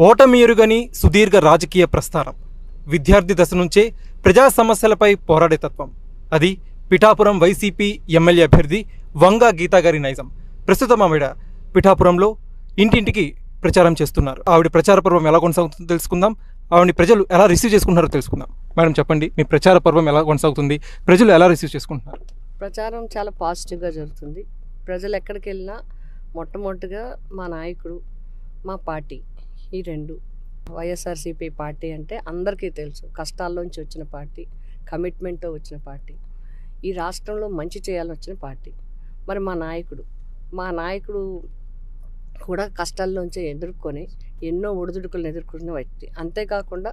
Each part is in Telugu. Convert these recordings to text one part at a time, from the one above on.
ఓటమియరుగని సుదీర్ఘ రాజకీయ ప్రస్థానం. విద్యార్థి దశ నుంచే ప్రజా సమస్యలపై పోరాడే తత్వం అది పిఠాపురం వైసీపీ ఎమ్మెల్యే అభ్యర్థి వంగా గీతా గారి నైజం. ప్రస్తుతం ఆవిడ పిఠాపురంలో ఇంటింటికి ప్రచారం చేస్తున్నారు. ఆవిడ ప్రచార పర్వం ఎలా కొనసాగుతుందో తెలుసుకుందాం. ఆవిడని ప్రజలు ఎలా రిసీవ్ చేసుకుంటున్నారో తెలుసుకుందాం. మేడం చెప్పండి మీ ప్రచార పర్వం ఎలా కొనసాగుతుంది? ప్రజలు ఎలా రిసీవ్ చేసుకుంటున్నారు? ప్రచారం చాలా పాజిటివ్గా జరుగుతుంది. ప్రజలు ఎక్కడికి వెళ్ళినా మొట్టమొదటిగా మా నాయకుడు మా పార్టీ ఈ రెండు. వైఎస్ఆర్సీపీ పార్టీ అంటే అందరికీ తెలుసు. కష్టాల్లోంచి వచ్చిన పార్టీ కమిట్మెంట్తో వచ్చిన పార్టీ. ఈ రాష్ట్రంలో మంచి చేయాలని వచ్చిన పార్టీ. మరి మా నాయకుడు. మా నాయకుడు కూడా కష్టాల్లోంచి ఎదుర్కొని ఎన్నో ఒడిదుడుకులను ఎదుర్కొన్న వ్యక్తి. అంతేకాకుండా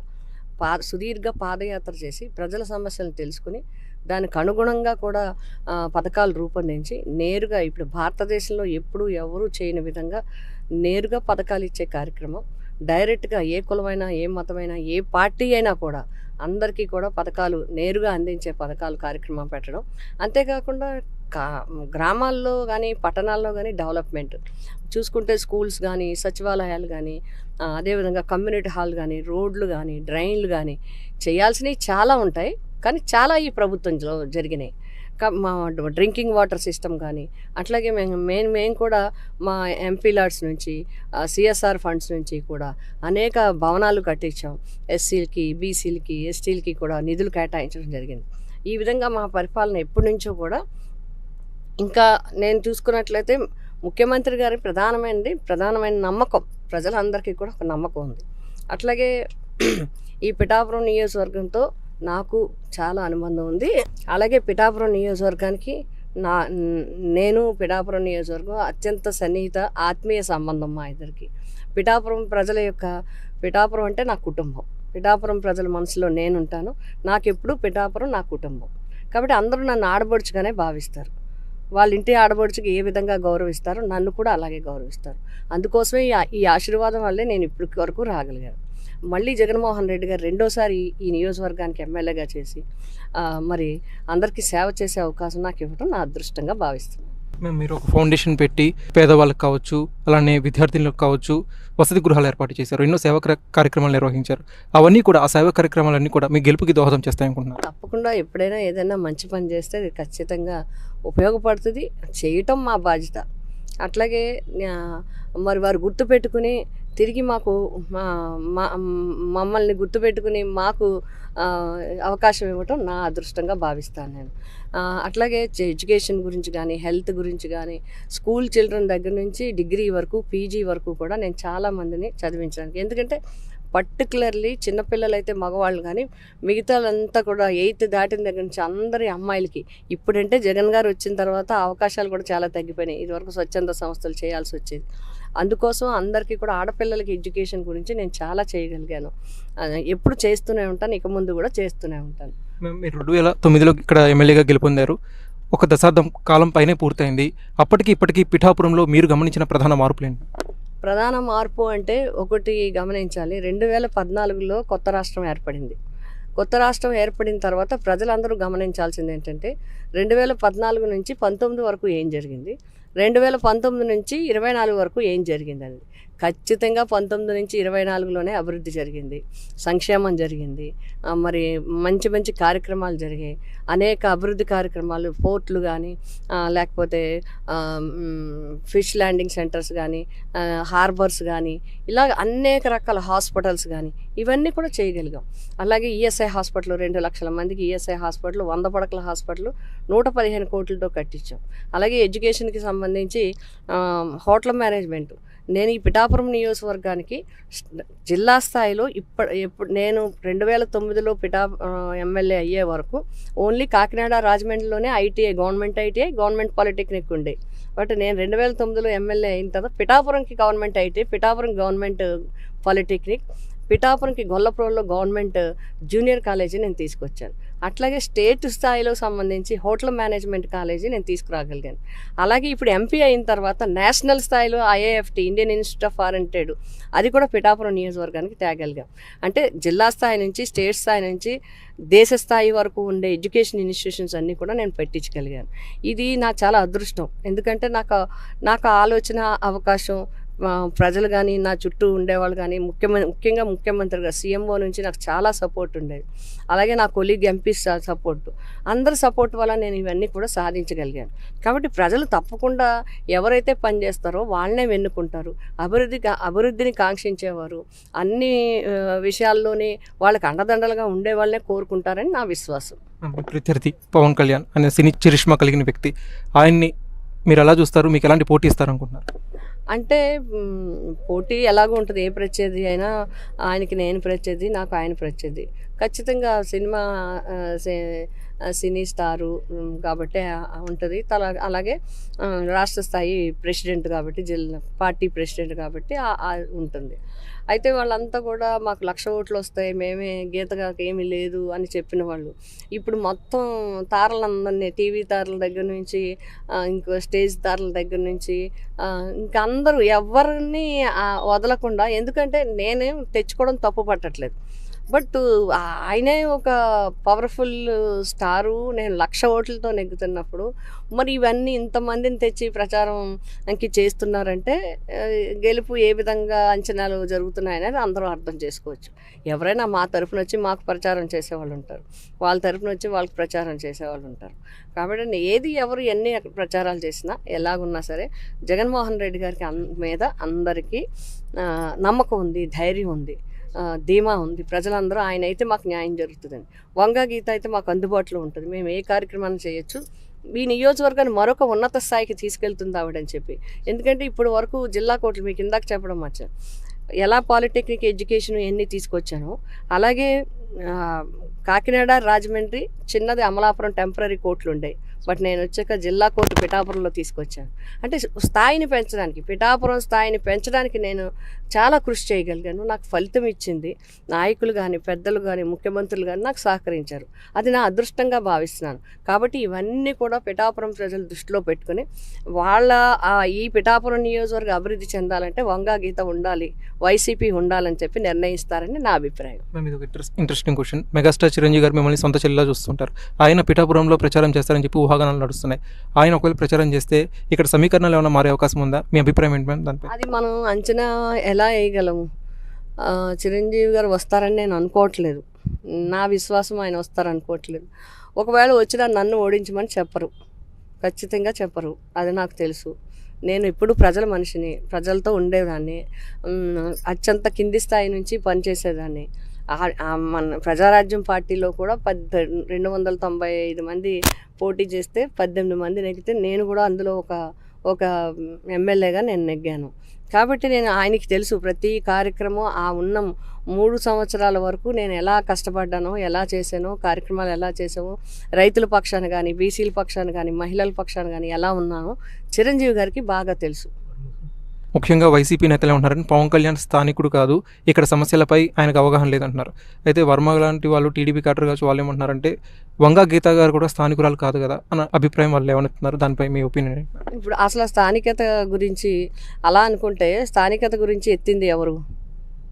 పా సుదీర్ఘ పాదయాత్ర చేసి ప్రజల సమస్యలను తెలుసుకుని దానికి అనుగుణంగా కూడా పథకాలు రూపొందించి నేరుగా ఇప్పుడు భారతదేశంలో ఎప్పుడూ ఎవరూ చేయని విధంగా నేరుగా పథకాలు ఇచ్చే కార్యక్రమం డైరెక్ట్గా ఏ కులమైనా ఏ మతమైనా ఏ పార్టీ అయినా కూడా అందరికీ కూడా పథకాలు నేరుగా అందించే పథకాలు కార్యక్రమం పెట్టడం. అంతేకాకుండా కా గ్రామాల్లో కానీ పట్టణాల్లో కానీ డెవలప్మెంట్. చూసుకుంటే స్కూల్స్ కానీ సచివాలయాలు కానీ అదేవిధంగా కమ్యూనిటీ హాల్ కానీ రోడ్లు కానీ డ్రైన్లు కానీ చేయాల్సినవి చాలా ఉంటాయి. కానీ చాలా ఈ ప్రభుత్వంలో జరిగినాయి. మా డ్రింకింగ్ వాటర్ సిస్టమ్ కానీ అట్లాగే మేము మేము మేము కూడా మా ఎంపీ లాడ్స్ నుంచి సిఎస్ఆర్ ఫండ్స్ నుంచి కూడా అనేక భవనాలు కట్టించాం. ఎస్సీలకి బీసీలకి ఎస్టీలకి కూడా నిధులు కేటాయించడం జరిగింది. ఈ విధంగా మా పరిపాలన ఎప్పటి నుంచో కూడా ఇంకా నేను చూసుకున్నట్లయితే ముఖ్యమంత్రి గారి ప్రధానమైనది ప్రధానమైన నమ్మకం ప్రజలందరికీ కూడా ఒక నమ్మకం ఉంది. అట్లాగే ఈ పిఠాపురం నియోజకవర్గంతో నాకు చాలా అనుబంధం ఉంది. అలాగే పిఠాపురం నియోజకవర్గానికి నా నేను పిఠాపురం నియోజకవర్గం అత్యంత సన్నిహిత ఆత్మీయ సంబంధం మా ఇద్దరికి. పిఠాపురం ప్రజల యొక్క పిఠాపురం అంటే నా కుటుంబం. పిఠాపురం ప్రజల మనసులో నేను ఉంటాను నాకెప్పుడు పిఠాపురం నా కుటుంబం. కాబట్టి అందరూ నన్ను ఆడబడుచుగానే భావిస్తారు. వాళ్ళ ఇంటి ఆడబడుచుకి ఏ విధంగా గౌరవిస్తారో నన్ను కూడా అలాగే గౌరవిస్తారు. అందుకోసమే ఈ ఆశీర్వాదం వల్లే నేను ఇప్పటి వరకు రాగలిగాను. మళ్ళీ జగన్మోహన్ రెడ్డి గారు రెండోసారి ఈ నియోజకవర్గానికి ఎమ్మెల్యేగా చేసి మరి అందరికీ సేవ చేసే అవకాశం నాకు ఇవ్వడం నా అదృష్టంగా భావిస్తున్నాను. మేము మీరు ఒక ఫౌండేషన్ పెట్టి పేదవాళ్ళకి కావచ్చు అలానే విద్యార్థులకు కావచ్చు వసతి గృహాలు ఏర్పాటు చేశారు ఎన్నో సేవా కార్య- కార్యక్రమాలు నిర్వహించారు. అవన్నీ కూడా ఆ సేవా కార్యక్రమాలన్నీ కూడా మీ గెలుపుకి దోహదం చేస్తాయనుకుంటున్నారు. తప్పకుండా ఎప్పుడైనా ఏదైనా మంచి పని చేస్తే అది ఖచ్చితంగా ఉపయోగపడుతుంది చేయటం మా బాధ్యత. అట్లాగే మరి వారు గుర్తుపెట్టుకుని తిరిగి మాకు మా మా- మమ్మల్ని గుర్తుపెట్టుకుని మాకు అవకాశం ఇవ్వటం నా అదృష్టంగా భావిస్తాను నేను. అట్లాగే ఎడ్యుకేషన్ గురించి కానీ హెల్త్ గురించి కానీ స్కూల్ చిల్డ్రన్ దగ్గర నుంచి డిగ్రీ వరకు పీజీ వరకు కూడా నేను చాలా మందిని చదివించడానికి. ఎందుకంటే పర్టికులర్లీ చిన్నపిల్లలైతే మగవాళ్ళు కానీ మిగతాలంతా కూడా ఎయిత్ దాటిన దగ్గర నుంచి అందరి అమ్మాయిలకి ఇప్పుడంటే జగన్ గారు వచ్చిన తర్వాత అవకాశాలు కూడా చాలా తగ్గిపోయినాయి. ఇదివరకు స్వచ్ఛంద సంస్థలు చేయాల్సి వచ్చేది. అందుకోసం అందరికీ కూడా ఆడపిల్లలకి ఎడ్యుకేషన్ గురించి నేను చాలా చేయగలిగాను. ఎప్పుడు చేస్తూనే ఉంటాను ఇక ముందు కూడా చేస్తూనే ఉంటాను. మేము మీరు రెండు వేల తొమ్మిదిలో ఇక్కడ ఎమ్మెల్యేగా గెలుపొందారు. ఒక దశాబ్దం కాలం పైనే పూర్తయింది. అప్పటికి ఇప్పటికీ పిఠాపురంలో మీరు గమనించిన ప్రధాన మార్పులేంటి? ప్రధాన మార్పు అంటే ఒకటి గమనించాలి. రెండు వేల పద్నాలుగులో కొత్త రాష్ట్రం ఏర్పడింది. కొత్త రాష్ట్రం ఏర్పడిన తర్వాత ప్రజలందరూ గమనించాల్సింది ఏంటంటే రెండు వేల పద్నాలుగు నుంచి పంతొమ్మిది వరకు ఏం జరిగింది? రెండు వేల పంతొమ్మిది నుంచి ఇరవై నాలుగు వరకు ఏం జరిగిందండి? ఖచ్చితంగా పంతొమ్మిది నుంచి ఇరవై నాలుగులోనే అభివృద్ధి జరిగింది. సంక్షేమం జరిగింది. మరి మంచి మంచి కార్యక్రమాలు జరిగాయి. అనేక అభివృద్ధి కార్యక్రమాలు పోర్ట్లు కానీ లేకపోతే ఫిష్ ల్యాండింగ్ సెంటర్స్ కానీ హార్బర్స్ కానీ ఇలా అనేక రకాల హాస్పిటల్స్ కానీ ఇవన్నీ కూడా చేయగలిగాం. అలాగే ఈఎస్ఐ హాస్పిటల్ రెండు లక్షల మందికి ఈఎస్ఐ హాస్పిటల్ వంద పడకల హాస్పిటల్ నూట పదిహేను కోట్లతో కట్టించాం. అలాగే ఎడ్యుకేషన్కి సంబంధించి సంబంధించి హోటల్ మేనేజ్మెంట్. నేను ఈ పిఠాపురం నియోజకవర్గానికి జిల్లా స్థాయిలో ఇప్పటి ఎప్పుడు నేను రెండు వేల తొమ్మిదిలో పిఠా ఎమ్మెల్యే అయ్యే వరకు only Kakinada రాజమండ్రిలోనే ITI government ITI government polytechnic ఉండే. బట్ నేను రెండు వేల తొమ్మిదిలో ఎమ్మెల్యే అయిన తర్వాత పిఠాపురంకి government ITI Pithapuram government polytechnic పిఠాపురంకి గొల్లపురంలో గవర్నమెంట్ జూనియర్ కాలేజీ నేను తీసుకొచ్చాను. అట్లాగే స్టేట్ స్థాయిలో సంబంధించి హోటల్ మేనేజ్మెంట్ కాలేజీ నేను తీసుకురాగలిగాను. అలాగే ఇప్పుడు ఎంపీ అయిన తర్వాత నేషనల్ స్థాయిలో IAFT Indian Institute of Foreign Trade అది కూడా పిఠాపురం నియోజకవర్గానికి తేగలిగాం. అంటే జిల్లా స్థాయి నుంచి స్టేట్ స్థాయి నుంచి దేశ స్థాయి వరకు ఉండే ఎడ్యుకేషన్ ఇన్స్టిట్యూషన్స్ అన్నీ కూడా నేను పెట్టించగలిగాను. ఇది నా చాలా అదృష్టం. ఎందుకంటే నాకు నాకు ఆలోచన అవకాశం ప్రజలు కానీ నా చుట్టూ ఉండేవాళ్ళు కానీ ముఖ్యమంత్రి ముఖ్యంగా ముఖ్యమంత్రిగా సీఎంఓ నుంచి నాకు చాలా సపోర్ట్ ఉండేది. అలాగే నా కొలీగ్ ఎంపీ సపోర్ట్. అందరి సపోర్ట్ వల్ల నేను ఇవన్నీ కూడా సాధించగలిగాను. కాబట్టి ప్రజలు తప్పకుండా ఎవరైతే పనిచేస్తారో వాళ్ళనే వెన్నుకుంటారు. అభివృద్ధి అభివృద్ధిని కాంక్షించేవారు. అన్ని విషయాల్లోనే వాళ్ళకి అండదండలుగా ఉండే వాళ్ళనే కోరుకుంటారని నా విశ్వాసం. ప్రత్యర్థి పవన్ కళ్యాణ్ అనే సినీ చరిష్మా కలిగిన వ్యక్తి. ఆయన్ని మీరు ఎలా చూస్తారు? మీకు ఎలాంటి పోటీ ఇస్తారు అనుకుంటున్నారు అంటే పోటీ ఎలాగో ఉంటుంది ఏ ప్రత్యర్థి అయినా ఆయనకి నేను ప్రత్యర్థి నాకు ఆయన ప్రత్యర్థి. ఖచ్చితంగా సినిమా సినీ స్టారు కాబట్టి ఉంటుంది. తల అలాగే రాష్ట్ర స్థాయి ప్రెసిడెంట్ కాబట్టి జిల్లా పార్టీ ప్రెసిడెంట్ కాబట్టి ఉంటుంది. అయితే వాళ్ళంతా కూడా మాకు లక్ష ఓట్లు వస్తాయి మేమే గీతగా ఏమీ లేదు అని చెప్పిన వాళ్ళు. ఇప్పుడు మొత్తం తారలందరినీ టీవీ తారల దగ్గర నుంచి ఇంకో స్టేజ్ తారల దగ్గర నుంచి ఇంకా అందరూ ఎవరిని వదలకుండా ఎందుకంటే నేనేం తెచ్చుకోవడం తప్పు పట్టట్లేదు. బట్ ఆయనే ఒక పవర్ఫుల్ స్టారు. నేను లక్ష ఓట్లతో నెగ్గుతున్నప్పుడు మరి ఇవన్నీ ఇంతమందిని తెచ్చి ప్రచారంకి చేస్తున్నారంటే గెలుపు ఏ విధంగా అంచనాలు జరుగుతున్నాయనేది అందరూ అర్థం చేసుకోవచ్చు. ఎవరైనా మా తరఫున వచ్చి మాకు ప్రచారం చేసేవాళ్ళు ఉంటారు. వాళ్ళ తరఫున వచ్చి వాళ్ళకి ప్రచారం చేసేవాళ్ళు ఉంటారు. కాబట్టి ఏది ఎవరు ఎన్ని ప్రచారాలు చేసినా ఎలాగున్నా సరే జగన్మోహన్ రెడ్డి గారికి అన్ మీద అందరికీ నమ్మకం ఉంది ధైర్యం ఉంది. ధీమా ఉంది. ప్రజలందరూ ఆయన అయితే మాకు న్యాయం జరుగుతుందని వంగ గీత అయితే మాకు అందుబాటులో ఉంటుంది. మేము ఏ కార్యక్రమాన్ని చేయొచ్చు? ఈ నియోజకవర్గాన్ని మరొక ఉన్నత స్థాయికి తీసుకెళ్తుంది ఆవిడని చెప్పి. ఎందుకంటే ఇప్పుడు వరకు జిల్లా కోర్టులు మీకు ఇందాక చెప్పడం మచ్చ. ఎలా పాలిటెక్నిక్ ఎడ్యుకేషన్ ఎన్ని తీసుకొచ్చానో అలాగే కాకినాడ రాజమండ్రి చిన్నది అమలాపురం టెంపరీ కోర్టులు ఉండేవి బట్ నేను వచ్చాక జిల్లా కోర్టు పిఠాపురంలో తీసుకొచ్చాను. అంటే స్థాయిని పెంచడానికి పిఠాపురం స్థాయిని పెంచడానికి నేను చాలా కృషి చేయగలిగాను. నాకు ఫలితం ఇచ్చింది. నాయకులు కానీ పెద్దలు కానీ ముఖ్యమంత్రులు కానీ నాకు సహకరించారు. అది నా అదృష్టంగా భావిస్తున్నాను. కాబట్టి ఇవన్నీ కూడా పిఠాపురం ప్రజలు దృష్టిలో పెట్టుకుని వాళ్ళ ఈ పిఠాపురం నియోజకవర్గ అభివృద్ధి చెందాలంటే వంగా గీత ఉండాలి వైసీపీ ఉండాలని చెప్పి నిర్ణయిస్తారని నా అభిప్రాయం. ఇంట్రెస్టింగ్ క్వశ్చన్ మెగాస్టార్ చిరంజీవి గారు మిమ్మల్ని సొంత చెల్లిలా చూస్తుంటారు. ఆయన పిఠాపురంలో ప్రచారం చేస్తారని చెప్పి ఊహాగానాలు నడుస్తున్నాయి. ఆయన ఒకవేళ ప్రచారం చేస్తే ఇక్కడ సమీకరణాలు ఏమైనా మారే అవకాశం ఉందా? మీ అభిప్రాయం ఏంటి మ్యామ్ దానిపై అది మనం అంచనా ఎలా వేయగలము? చిరంజీవి గారు వస్తారని నేను అనుకోవట్లేదు. నా విశ్వాసం ఆయన వస్తారనుకోవట్లేదు. ఒకవేళ వచ్చినా నన్ను ఓడించమని చెప్పరు. ఖచ్చితంగా చెప్పరు. అది నాకు తెలుసు. నేను ఇప్పుడు ప్రజల మనిషిని ప్రజలతో ఉండేదాన్ని. అత్యంత కింది స్థాయి నుంచి పనిచేసేదాన్ని. మన ప్రజారాజ్యం పార్టీలో కూడా పద్ద రెండు వందల తొంభై ఐదు మంది పోటీ చేస్తే పద్దెనిమిది మంది నెగ్గితే నేను కూడా అందులో ఒక ఒక ఎమ్మెల్యేగా నేను నెగ్గాను. కాబట్టి నేను ఆయనకి తెలుసు ప్రతి కార్యక్రమం ఆ ఉన్న మూడు సంవత్సరాల వరకు నేను ఎలా కష్టపడ్డానో ఎలా చేశానో కార్యక్రమాలు ఎలా చేసామో రైతుల పక్షాన కానీ బీసీల పక్షాన కానీ మహిళల పక్షాన కానీ ఎలా ఉన్నానో చిరంజీవి గారికి బాగా తెలుసు. ముఖ్యంగా వైసీపీ నేతలే ఉంటారని పవన్ కళ్యాణ్ స్థానికుడు కాదు. ఇక్కడ సమస్యలపై ఆయనకు అవగాహన లేదంటున్నారు. అయితే వర్మ లాంటి వాళ్ళు టీడీపీ కాటర్ కావచ్చు వాళ్ళు ఏమంటున్నారంటే వంగా గీత గారు కూడా స్థానికురాలు కాదు కదా అన్న అభిప్రాయం వాళ్ళు ఏమనుతున్నారు దానిపై మీ ఒపీనియన్ ఇప్పుడు అసలు స్థానికత గురించి అలా అనుకుంటే స్థానికత గురించి ఎత్తింది ఎవరు?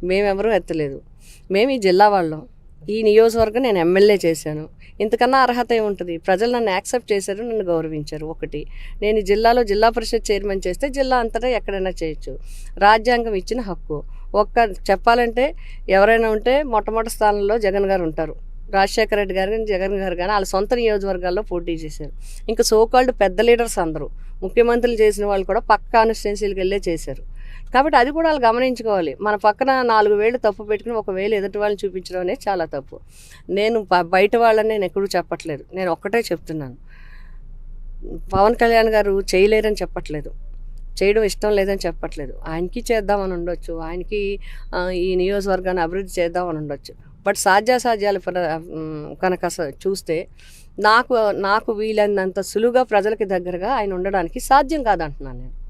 మేమెవరూ ఎత్తలేదు. మేము ఈ జిల్లా వాళ్ళం. ఈ నియోజకవర్గం నేను ఎమ్మెల్యే చేశాను. ఇంతకన్నా అర్హత ఏముంటుంది? ప్రజలు నన్ను యాక్సెప్ట్ చేశారు నన్ను గౌరవించారు. ఒకటి. నేను జిల్లాలో జిల్లా పరిషత్ చైర్మన్ చేస్తే జిల్లా అంతటా ఎక్కడైనా చేయొచ్చు. రాజ్యాంగం ఇచ్చిన హక్కు. ఒక్క చెప్పాలంటే ఎవరైనా ఉంటే మొట్టమొదటి స్థానంలో జగన్ గారు ఉంటారు. రాజశేఖర రెడ్డి గారు కానీ జగన్ గారు కానీ వాళ్ళ సొంత నియోజకవర్గాల్లో పోటీ చేశారు. ఇంకా సోకాల్డ్ పెద్ద లీడర్స్ అందరూ. ముఖ్యమంత్రులు చేసిన వాళ్ళు కూడా పక్క కాన్స్టిట్యున్సీలకు వెళ్ళే చేశారు. కాబట్టి అది కూడా వాళ్ళు గమనించుకోవాలి. మన పక్కన నాలుగు వేలు తప్పు పెట్టుకుని ఒక వేలు ఎదుటి వాళ్ళని చూపించడం అనేది చాలా తప్పు. నేను బయట వాళ్ళని నేను ఎక్కడూ చెప్పట్లేదు. నేను ఒక్కటే చెప్తున్నాను. పవన్ కళ్యాణ్ గారు చేయలేరని చెప్పట్లేదు. చేయడం ఇష్టం లేదని చెప్పట్లేదు. ఆయనకి చేద్దామని ఉండొచ్చు. ఆయనకి ఈ నియోజకవర్గాన్ని అభివృద్ధి చేద్దామని ఉండొచ్చు. బట్ సాధ్యాసాధ్యాలు ప్ర- కనుక చూస్తే నాకు నాకు వీలైనంత సులువుగా ప్రజలకి దగ్గరగా ఆయన ఉండడానికి సాధ్యం కాదంటున్నాను నేను.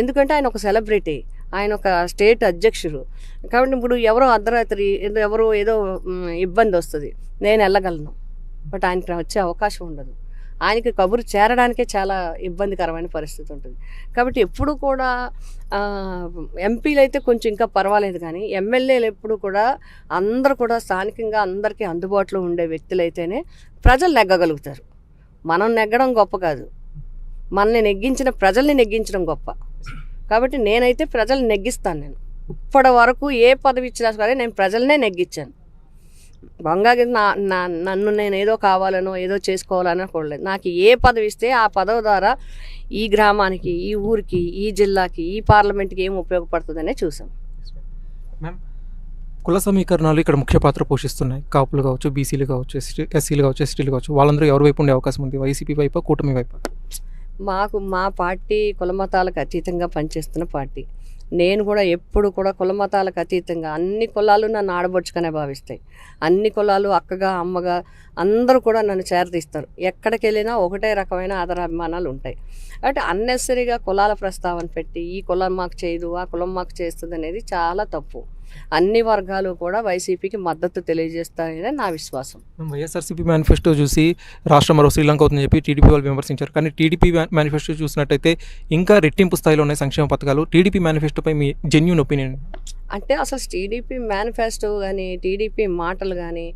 ఎందుకంటే ఆయన ఒక సెలబ్రిటీ ఆయన ఒక స్టేట్ అధ్యక్షుడు. కాబట్టి ఇప్పుడు ఎవరో అర్ధరాత్రి ఎవరో ఏదో ఇబ్బంది వస్తుంది. నేను వెళ్ళగలను. బట్ ఆయనకి వచ్చే అవకాశం ఉండదు. ఆయనకి కబురు చేరడానికే చాలా ఇబ్బందికరమైన పరిస్థితి ఉంటుంది. కాబట్టి ఎప్పుడు కూడా ఎంపీలు అయితే కొంచెం ఇంకా పర్వాలేదు కానీ ఎమ్మెల్యేలు ఎప్పుడు కూడా అందరూ కూడా స్థానికంగా అందరికీ అందుబాటులో ఉండే వ్యక్తులైతేనే ప్రజలు నెగ్గగలుగుతారు. మనం నెగ్గడం గొప్ప కాదు. మనల్ని నెగ్గించిన ప్రజల్ని నెగ్గించడం గొప్ప. కాబట్టి నేనైతే ప్రజలు నెగ్గిస్తాను నేను. ఇప్పటి వరకు ఏ పదవి ఇచ్చినా సరే నేను ప్రజలనే నెగ్గించాను. బంగాకి నా నా నన్ను నేను ఏదో కావాలనో ఏదో చేసుకోవాలనో కూడలేదు నాకు ఏ పదవి ఇస్తే ఆ పదవి ద్వారా ఈ గ్రామానికి ఈ ఊరికి ఈ జిల్లాకి ఈ పార్లమెంట్కి ఏం ఉపయోగపడుతుందనే చూసాం. మ్యామ్ కుల సమీకరణాలు ఇక్కడ ముఖ్య పాత్ర పోషిస్తున్నాయి. కాపులు కావచ్చు బీసీలు కావచ్చు ఎస్టీ ఎస్సీలు కావచ్చు ఎస్టీలు కావచ్చు. వాళ్ళందరూ ఎవరి వైపు ఉండే అవకాశం ఉంది? వైసీపీ వైపు కూటమి వైపు? మాకు మా పార్టీ కులమతాలకు అతీతంగా పనిచేస్తున్న పార్టీ. నేను కూడా ఎప్పుడు కూడా కులమతాలకు అతీతంగా అన్ని కులాలు నన్ను ఆడబొచ్చుకనే భావిస్తాయి. అన్ని కులాలు అక్కగా అమ్మగా అందరూ కూడా నన్ను చేరదీస్తారు. ఎక్కడికి వెళ్ళినా ఒకటే రకమైన ఆదరాభిమానాలు ఉంటాయి. అంటే అన్నెసరిగా కులాల ప్రస్తావన పెట్టి ఈ కులం మాకు చేయదు ఆ కులం మాకు చేస్తుంది అనేది చాలా తప్పు. అన్ని వర్గాలు కూడా వైసీపీకి మద్దతు తెలియజేస్తాయని నా విశ్వాసం. వైఎస్ఆర్సీపీ మేనిఫెస్టో చూసి రాష్ట్రం మరో శ్రీలంక అవుతుందని చెప్పి టీడీపీ వాళ్ళు విమర్శించారు. కానీ టీడీపీ మేనిఫెస్టో చూసినట్టయితే ఇంకా రెట్టింపు స్థాయిలో ఉన్నాయి సంక్షేమ పథకాలు. టీడీపీ మేనిఫెస్టోపై మీ జెన్యున్ ఒపీనియన్ అంటే అసలు టీడీపీ మేనిఫెస్టో కానీ టీడీపీ మాటలు కానీ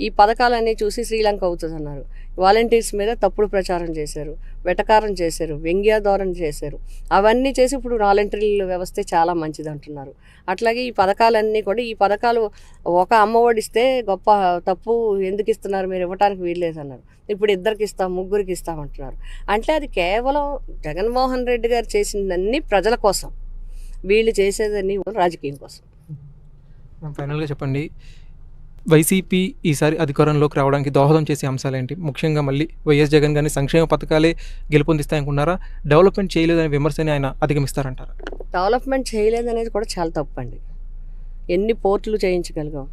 ఈ పథకాలన్నీ చూసి శ్రీలంక అవుతుందన్నారు. వాలంటీర్స్ మీద తప్పుడు ప్రచారం చేశారు వెటకారం చేశారు వ్యంగ్యాధోరణ చేశారు. అవన్నీ చేసి ఇప్పుడు వాలంటీర్ల వ్యవస్థ చాలా మంచిది అంటున్నారు. అట్లాగే ఈ పథకాలన్నీ కూడా ఈ పథకాలు ఒక అమ్మఒడిస్తే గొప్ప తప్పు ఎందుకు ఇస్తున్నారు మీరు? ఇవ్వడానికి వీల్లేదన్నారు. ఇప్పుడు ఇద్దరికి ఇస్తాం ముగ్గురికి ఇస్తాం అంటున్నారు. అంటే అది కేవలం జగన్మోహన్ రెడ్డి గారు చేసిందన్నీ ప్రజల కోసం. వీళ్ళు చేసేదని రాజకీయం కోసం. ఫైనల్గా చెప్పండి. వైసీపీ ఈసారి అధికారంలోకి రావడానికి దోహదం చేసే అంశాలు ఏంటి ముఖ్యంగా మళ్ళీ వైఎస్ జగన్ గారిని సంక్షేమ పథకాలే గెలుపొందిస్తాయనుకున్నారా డెవలప్మెంట్ చేయలేదనే విమర్శని ఆయన అధిగమిస్తారంటారా? డెవలప్మెంట్ చేయలేదనేది కూడా చాలా తప్పండి. ఎన్ని పోర్టులు చేయించగలిగాం?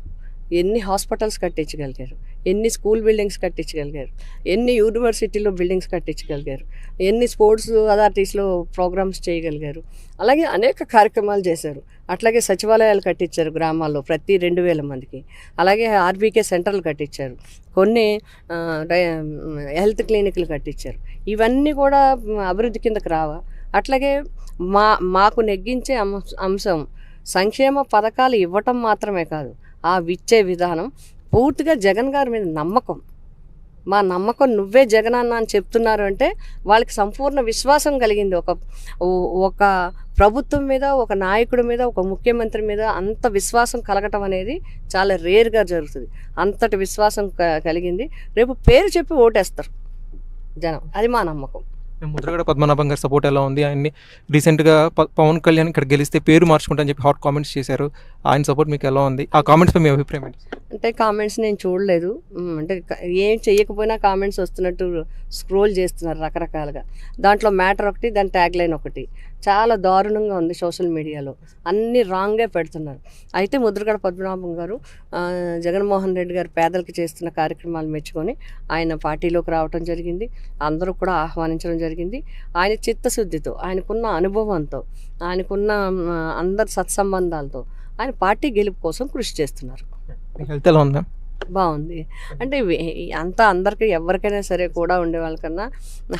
ఎన్ని హాస్పిటల్స్ కట్టించగలిగారు? ఎన్ని స్కూల్ బిల్డింగ్స్ కట్టించగలిగారు? ఎన్ని యూనివర్సిటీలో బిల్డింగ్స్ కట్టించగలిగారు? ఎన్ని స్పోర్ట్స్ అథారిటీస్లో ప్రోగ్రామ్స్ చేయగలిగారు? అలాగే అనేక కార్యక్రమాలు చేశారు. అట్లాగే సచివాలయాలు కట్టించారు గ్రామాల్లో ప్రతి రెండు వేల మందికి. అలాగే ఆర్బీకే సెంటర్లు కట్టించారు. కొన్ని డై- హెల్త్ క్లినిక్లు కట్టించారు. ఇవన్నీ కూడా అభివృద్ధి కిందకు రావా? అట్లాగే మా మాకు నెగ్గించే అంశం సంక్షేమ పథకాలు ఇవ్వటం మాత్రమే కాదు. ఆ విచ్చే విధానం పూర్తిగా జగన్ గారి మీద నమ్మకం. మా నమ్మకం నువ్వే జగన్ అన్న అని చెప్తున్నారు అంటే వాళ్ళకి సంపూర్ణ విశ్వాసం కలిగింది. ఒక ఒక ప్రభుత్వం మీద ఒక నాయకుడి మీద ఒక ముఖ్యమంత్రి మీద అంత విశ్వాసం కలగటం అనేది చాలా రేర్గా జరుగుతుంది. అంతటి విశ్వాసం కలిగింది. రేపు పేరు చెప్పి ఓటేస్తారు జనం. అది మా నమ్మకం. ముద్రగడ పద్మనాభం గారి సపోర్ట్ ఎలా ఉంది? ఆయన్ని రీసెంట్గా ప- పవన్ కళ్యాణ్ ఇక్కడ గెలిస్తే పేరు మార్చుకుంటా అని చెప్పి హాట్ కామెంట్స్ చేశారు. ఆయన సపోర్ట్ మీకు ఎలా ఉంది? ఆ కామెంట్స్పై మీ అభిప్రాయం ఏంటి? అంటే కామెంట్స్ నేను చూడలేదు. అంటే ఏం చేయకపోయినా కామెంట్స్ వస్తున్నట్టు స్క్రోల్ చేస్తున్నారు రకరకాలుగా. దాంట్లో మ్యాటర్ ఒకటి దాని ట్యాగ్ లైన్ ఒకటి. చాలా దారుణంగా ఉంది సోషల్ మీడియాలో. అన్ని రాంగే పెడుతున్నారు. అయితే ముద్రగడ పద్మనాభం గారు జగన్మోహన్ రెడ్డి గారు పేదలకు చేస్తున్న కార్యక్రమాలు మెచ్చుకొని ఆయన పార్టీలోకి రావటం జరిగింది. అందరూ కూడా ఆహ్వానించడం జరిగింది. ఆయన చిత్తశుద్ధితో ఆయనకున్న అనుభవంతో ఆయనకున్న అందరి సత్సంబంధాలతో ఆయన పార్టీ గెలుపు కోసం కృషి చేస్తున్నారు. హెల్త్ ఎలా ఉందా? బాగుంది. అంటే అంతా అందరికీ ఎవరికైనా సరే కూడా ఉండే వాళ్ళకన్నా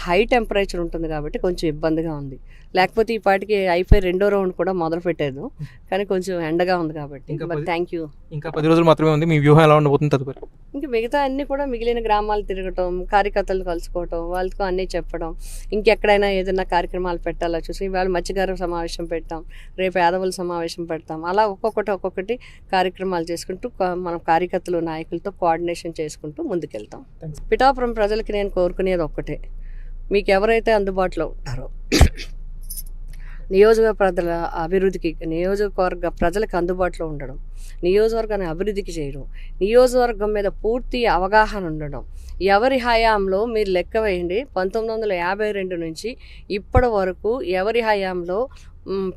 హై టెంపరేచర్ ఉంటుంది కాబట్టి కొంచెం ఇబ్బందిగా ఉంది. లేకపోతే ఈ పాటికి అయిపోయి రెండో రౌండ్ కూడా మొదలు పెట్టేది కానీ కొంచెం ఎండగా ఉంది కాబట్టి. Thank you. ఇంకా పది రోజులు మాత్రమే ఉంది. మీ వ్యూహం ఎలా ఉండబోతుంది తదుపరి? ఇంకా మిగతా అన్ని కూడా మిగిలిన గ్రామాలు తిరగటం కార్యకర్తలు కలుసుకోవటం వాళ్ళతో అన్నీ చెప్పడం ఇంకెక్కడైనా ఏదైనా కార్యక్రమాలు పెట్టాలో చూసి ఇవాళ మత్స్యకార సమావేశం పెట్టాం రేపు యాదవుల సమావేశం పెడతాం. అలా ఒక్కొక్కటి ఒక్కొక్కటి కార్యక్రమాలు చేసుకుంటూ మనం కార్యకర్తలు నాయకులతో కోఆర్డినేషన్ చేసుకుంటూ ముందుకెళ్తాం. పిఠాపురం ప్రజలకి నేను కోరుకునేది ఒక్కటే మీకు ఎవరైతే అందుబాటులో ఉంటారో నియోజకవర్గ ప్రజల అభివృద్ధికి నియోజకవర్గ ప్రజలకు అందుబాటులో ఉండడం నియోజకవర్గాన్ని అభివృద్ధికి చేయడం నియోజకవర్గం మీద పూర్తి అవగాహన ఉండడం. ఎవరి హయాంలో మీరు లెక్క వేయండి. పంతొమ్మిది వందల యాభై రెండు నుంచి ఇప్పటి వరకు ఎవరి హయాంలో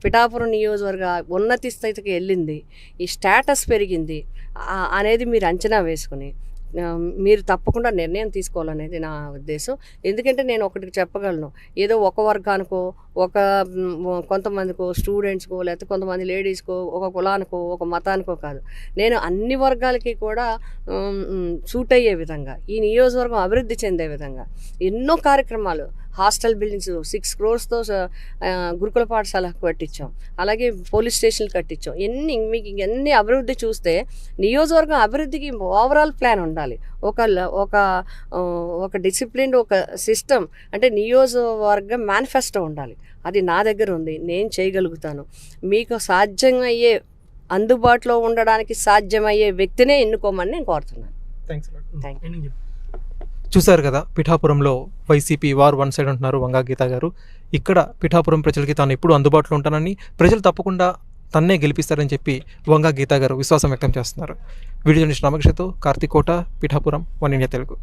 పిఠాపురం నియోజకవర్గ ఉన్నతి స్థితికి వెళ్ళింది ఈ స్టేటస్ పెరిగింది అనేది మీరు అంచనా వేసుకుని. మీరు తప్పకుండా నిర్ణయం తీసుకోవాలనేది నా ఉద్దేశం. ఎందుకంటే నేను ఒకటి చెప్పగలను. ఏదో ఒక వర్గానికో ఒక కొంతమందికో స్టూడెంట్స్కో లేకపోతే కొంతమంది లేడీస్కో ఒక కులానికో ఒక మతానికో కాదు. నేను అన్ని వర్గాలకి కూడా సూట్ అయ్యే విధంగా ఈ నియోజకవర్గం అభివృద్ధి చెందే విధంగా ఎన్నో కార్యక్రమాలు హాస్టల్ బిల్డింగ్స్ సిక్స్ క్రోర్స్తో గురుకుల పాఠశాల కట్టించాం. అలాగే పోలీస్ స్టేషన్లు కట్టించాం. ఎన్ని మీకు ఎన్ని అభివృద్ధి చూస్తే నియోజకవర్గం అభివృద్ధికి ఓవరాల్ ప్లాన్ ఉండాలి. ఒక ఒక ఒక డిసిప్లిన్ ఒక సిస్టమ్ అంటే నియోజకవర్గం మేనిఫెస్టో ఉండాలి. అది నా దగ్గర ఉంది. నేను చేయగలుగుతాను. మీకు సాధ్యమయ్యే అందుబాటులో ఉండడానికి సాధ్యమయ్యే వ్యక్తినే ఎన్నుకోమని నేను కోరుతున్నాను. Thank చూశారు కదా పిఠాపురంలో వైసీపీ వారు వన్ సైడ్ ఉంటున్నారు వంగా గీత గారు. ఇక్కడ పిఠాపురం ప్రజలకి తాను ఎప్పుడు అందుబాటులో ఉంటానని ప్రజలు తప్పకుండా తన్నే గెలిపిస్తారని చెప్పి వంగా గీత గారు విశ్వాసం వ్యక్తం చేస్తున్నారు. వీడియో నుంచి రామకృష్ణతో కార్తీకోట పిఠాపురం వన్ ఇండియా తెలుగు.